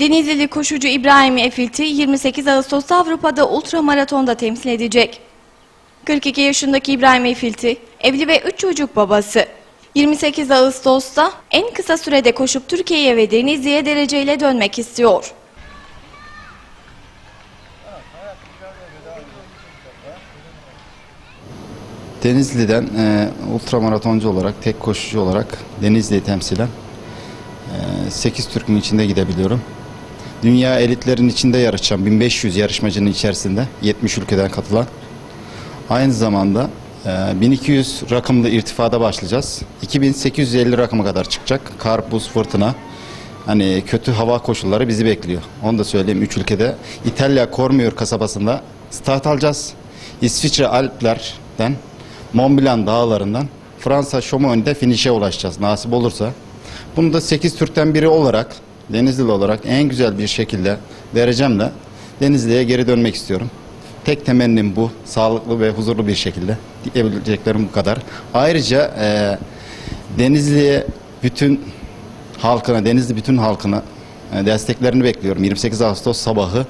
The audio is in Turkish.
Denizlili koşucu İbrahim Efilti 28 Ağustos'ta Avrupa'da ultramaratonda temsil edecek. 42 yaşındaki İbrahim Efilti evli ve 3 çocuk babası. 28 Ağustos'ta en kısa sürede koşup Türkiye'ye ve Denizli'ye dereceyle dönmek istiyor. Denizli'den e, ultramaratoncu olarak, tek koşucu olarak Denizli'yi temsilen e, 8 Türk'ün içinde gidebiliyorum. Dünya elitlerin içinde yarışacağım. 1500 yarışmacının içerisinde 70 ülkeden katılan. Aynı zamanda e, 1200 rakımlı irtifada başlayacağız. 2850 rakıma kadar çıkacak. Kar, buz, fırtına. Hani kötü hava koşulları bizi bekliyor. Onu da söyleyeyim 3 ülkede. İtalya Cormier kasabasında start alacağız. İsviçre Alpler'den, Mont Blanc dağlarından Fransa Chamonix'de finişe ulaşacağız nasip olursa. Bunu da 8 Türk'ten biri olarak, Denizlili olarak en güzel bir şekilde derecemle Denizli'ye geri dönmek istiyorum. Tek temennim bu. Sağlıklı ve huzurlu bir şekilde. Diyebileceklerim bu kadar. Ayrıca e, Denizli'ye bütün halkına, Denizli bütün halkına e, desteklerini bekliyorum. 28 Ağustos sabahı